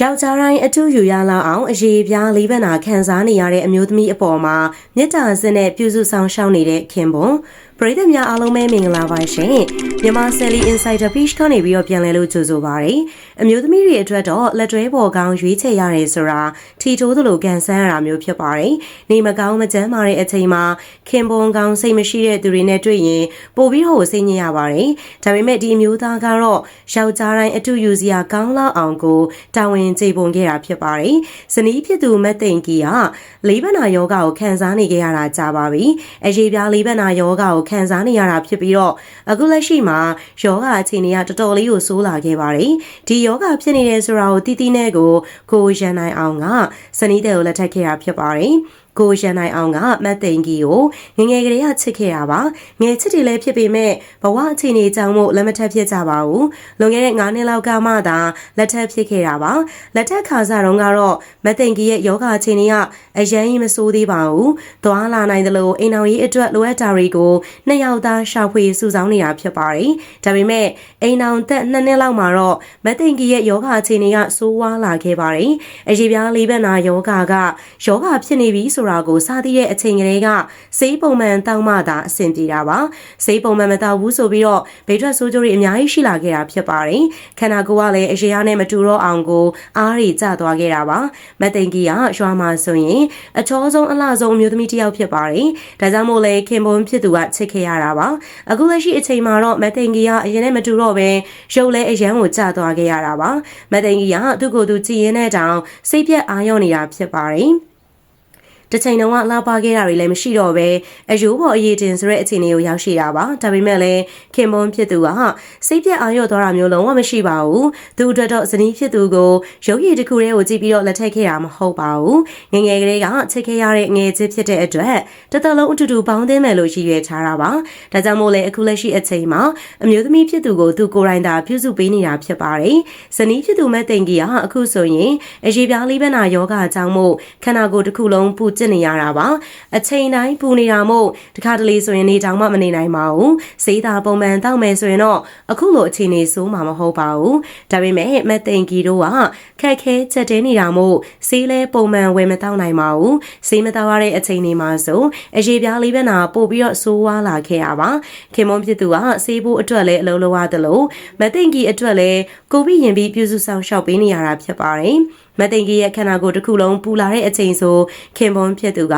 ယောက်ျားတိုင်းအထူးယူရလောက်အောင်အရေးပြားလေးဘက်နာခံစားနေရတဲ့အမျိုးသမီးအပေါ်မှာမေတ္တာစင်နဲ့ပြုစုဆောင်ရှောက်နေတဲ့ခင်ပွန် ပရိသတ်များအားလုံးပဲမင်္ဂလာပါရှင်မြန်မာ Sally Insider Page ကနေပြီးတော့ပြန်လည်လို့ကြိုဆိုပါရစေအမျိုးသမီးတွေအတွက်တော့လက်တွဲပေါ်ကောင်းရွေးချယ်ရတယ်ဆိုတာထီတိုးသလိုကန်ဆန်းရတာမျိုးဖြစ်ပါတယ်နေမကောင်းမကျန်းမာတဲ့အချိန်မှာခင်ပွန်ကောင်းစိတ်မရှိတဲ့သူတွေနဲ့တွေ့ရင်ပိုပြီးတော့စိတ်ညစ်ရပါတယ်ဒါပေမဲ့ဒီအမျိုးသားကတော့ယောက်ျားတိုင်းအထူးယူစရာကောင်းလောက်အောင်ကိုတာဝန်ကျေပွန်ခဲ့တာဖြစ်ပါတယ်ဇနီးဖြစ်သူမတ်သိန်ကီကလေးဘနာယောဂကိုခံစားနေကြရတာကြာပါပြီအရေးပြားလေးဘနာယောဂကိုခံစားနေရတာဖြစ်ပြီးတော့အခုလက်ရှိမှာယောဂအခြေအနေကတော်တော်လေးကိုဆိုးလာခဲ့ပါတယ်ဒီယောဂဖြစ်နေတယ်ဆိုတာကိုတီးတီးနဲ့ကိုကိုရန်နိုင်အောင်ကဇနီးတဲ့ကိုလက်ထပ်ခဲ့တာဖြစ်ပါတယ် ကိုရန်နိုင်အောင်ကမတ်သိန်ကြီးကိုငငယ်ကလေးကချစ်ခဲ့တာပါငယ်ချစ်တယ်လည်းဖြစ်ပေမဲ့ဘဝအခြေအနေကြောင့်မို့လက်မထက်ဖြစ်ကြပါဘူးလွန်ခဲ့တဲ့9နှစ်လောက်ကမှသာလက်ထက်ဖြစ်ခဲ့တာပါလက်ထက်ခါစားတော့ကတော့မတ်သိန်ကြီးရဲ့ယောဂအခြေအနေကအရန်ကြီးမဆိုးသေးပါဘူးသွားလာနိုင်တယ်လို့အိမ်တော်ကြီးအတွက်လိုအပ်တာတွေကိုနှစ်ယောက်သားရှာဖွေစုဆောင်းနေတာဖြစ်ပါတယ်ဒါပေမဲ့အိမ်တော်သက်နှစ်နှစ်လောက်မှာတော့မတ်သိန်ကြီးရဲ့ယောဂအခြေအနေကဆိုးဝါးလာခဲ့ပါတယ်အရေးပြားလေးဘက်နာယောဂကယောဂဖြစ်နေပြီဆိုဆိုတာကိုစသည့်ရဲ့အချိန်ကလေးကစိတ်ပုံမှန်တောင်းမှသာအဆင်ပြေတာပါစိတ်ပုံမှန်မတောက်ဘူးဆိုပြီးတော့ဗိထွက်ဆိုးကြိုးတွေအများကြီးရှိလာခဲ့တာဖြစ်ပါတယ်ခန္ဓာကိုယ်ကလည်းအရေအားနဲ့မတူတော့အောင်ကိုအားတွေကျသွားခဲ့တာပါမသိင်ကြီးကရွာမှာဆိုရင်အချောဆုံးအလှဆုံးအမျိုးသမီးတစ်ယောက်ဖြစ်ပါတယ်ဒါကြောင့်မို့လဲခင်ပွန်ဖြစ်သူကချစ်ခဲ့ရတာပါအခုလက်ရှိအချိန်မှာတော့မသိင်ကြီးကအရင်နဲ့မတူတော့ပဲရုပ်လဲအရန်ကိုကျသွားခဲ့ရတာပါမသိင်ကြီးကသူ့ကိုယ်သူကြည်ရင်တဲ့တောင်စိတ်ပြက်အာရုံနေတာဖြစ်ပါတယ် တစ်ချိန်တုန်းကလှပခဲ့တာတွေလည်းမရှိတော့ပဲအယိုးပေါ်အရေးတင်ဆိုတဲ့အခြေအနေကိုရောက်ရှိတာပါဒါပေမဲ့လည်းခင်မွန်ဖြစ်သူကစိတ်ပြက်အာရုံသွားတာမျိုးလုံးဝမရှိပါဘူးသူအတွက်တော့ဇနီးဖြစ်သူကိုရုပ်ရည်တစ်ခုတည်းကိုကြည့်ပြီးတော့လက်ထပ်ခဲ့တာမဟုတ်ပါဘူးငငယ်ကလေးကချစ်ခဲ့ရတဲ့ငယ်ချစ်ဖြစ်တဲ့အတွက်တစ်သက်လုံးအတူတူပေါင်းသင်းမယ်လို့ရည်ရွယ်ထားတာပါဒါကြောင့်မို့လဲအခုလက်ရှိအချိန်မှာအမျိုးသမီးဖြစ်သူကိုသူကိုယ်တိုင်သာပြုစုပေးနေတာဖြစ်ပါတယ်ဇနီးဖြစ်သူမဲ့တင်ကြီးကအခုဆိုရင်အရေးပြားလေးဘက်နာယောဂအကြောင်းမို့ခန္ဓာကိုယ်တစ်ခုလုံးပူကျစ်နေရတာပါအချိန်တိုင်းပူနေတာမို့တခါတလေဆိုရင်နေတောင်မှမနေနိုင်ပါဘူးဈေးသာပုံမှန်တောက်မယ်ဆိုရင်တော့အခုလိုအခြေအနေဆိုးမှာမဟုတ်ပါဘူးဒါပေမဲ့မသိန်ကီတို့ကခက်ခဲချက်တဲနေတာမို့ဈေးလဲပုံမှန်ဝယ်မတောက်နိုင်ပါဘူးဈေးမတောက်ရတဲ့အချိန်တွေမှာဆိုအရေးပြားလေးပဲနာပို့ပြီးတော့ဆိုးဝါးလာခဲ့ရပါခင်မွန်ဖြစ်သူကဈေးဖို့အတွက်လည်းအလုံးလုံးရတယ်လို့မသိန်ကီအတွက်လည်းကိုပြီးရင်ပြီးပြုစုဆောင်ရှောက်ပေးနေရတာဖြစ်ပါတယ်မသိင်ကြီးရဲ့ခန္ဓာကိုယ်တစ်ခုလုံးပူလာတဲ့အချိန်ဆိုခင်ပွန်ဖြစ်သူက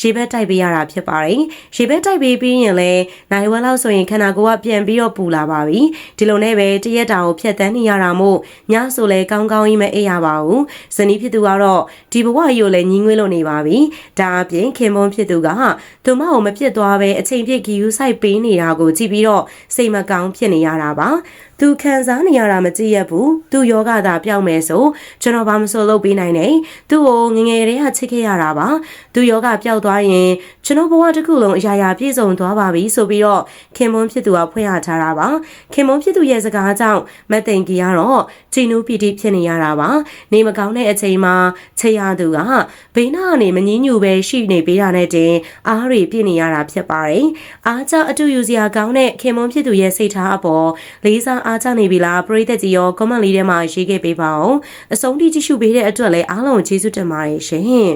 ရေဘက်တိုက်ပေးရတာဖြစ်ပါတယ်။ရေဘက်တိုက်ပေးပြီးရင်လည်းနိုင်ဝက်လောက်ဆိုရင်ခန္ဓာကိုယ်ကပြန်ပြီးတော့ပူလာပါပြီ။ဒီလိုနဲ့ပဲတရက်တာကိုဖြတ်တန်းနေရတာမို့ညဆိုလဲကောင်းကောင်းကြီးမအိပ်ရပါဘူး။ဇနီးဖြစ်သူကတော့ဒီဘဝကြီးကိုလည်းညီးငွေးလို့နေပါပြီ။ဒါအပြင်ခင်ပွန်ဖြစ်သူကသူမကိုမဖြစ်သွားပဲအချိန်ပြည့်ဂီယူဆိုင်ပေးနေတာကိုကြည့်ပြီးတော့စိတ်မကောင်းဖြစ်နေရတာပါ။သူခံစားနေရတာမကြည့်ရဘူးသူယောဂသာပြောင်းမယ်ဆိုကျွန်တော်ဘာမဆိုလုပ်ပေးနိုင်နဲ့သူ့ကိုငငယ်တည်းကချစ်ခဲ့ရတာပါသူယောဂပျောက်သွားရင်ကျွန်တော်ဘဝတစ်ခုလုံးအရာရာပြည့်စုံသွားပါပြီဆိုပြီးတော့ခင်မွန်းဖြစ်သူကဖွင့်ရထားတာပါခင်မွန်းဖြစ်သူရဲ့စကားကြောင့်မသိင်ကြီးကတော့ဂျီနူပီတီဖြစ်နေရတာပါနေမကောင်းတဲ့အချိန်မှာချေရသူကဘေးနာကနေမငင်းညူပဲရှိနေပေးတာနဲ့တင်အားတွေပြည့်နေရတာဖြစ်ပါတယ်အားကြအတူယူစရာကောင်းတဲ့ခင်မွန်းဖြစ်သူရဲ့စိတ်ထားအပေါ်လေးစားအားကျနေပြီလားပရိသတ်ကြီးရော comment လေးထဲမှာရေးခဲ့ပေးပါအောင်အဆုံးထိကြည့်ရှုပေးတဲ့အတွက်လည်းအားလုံးကျေးဇူးတင်ပါတယ်ရှင်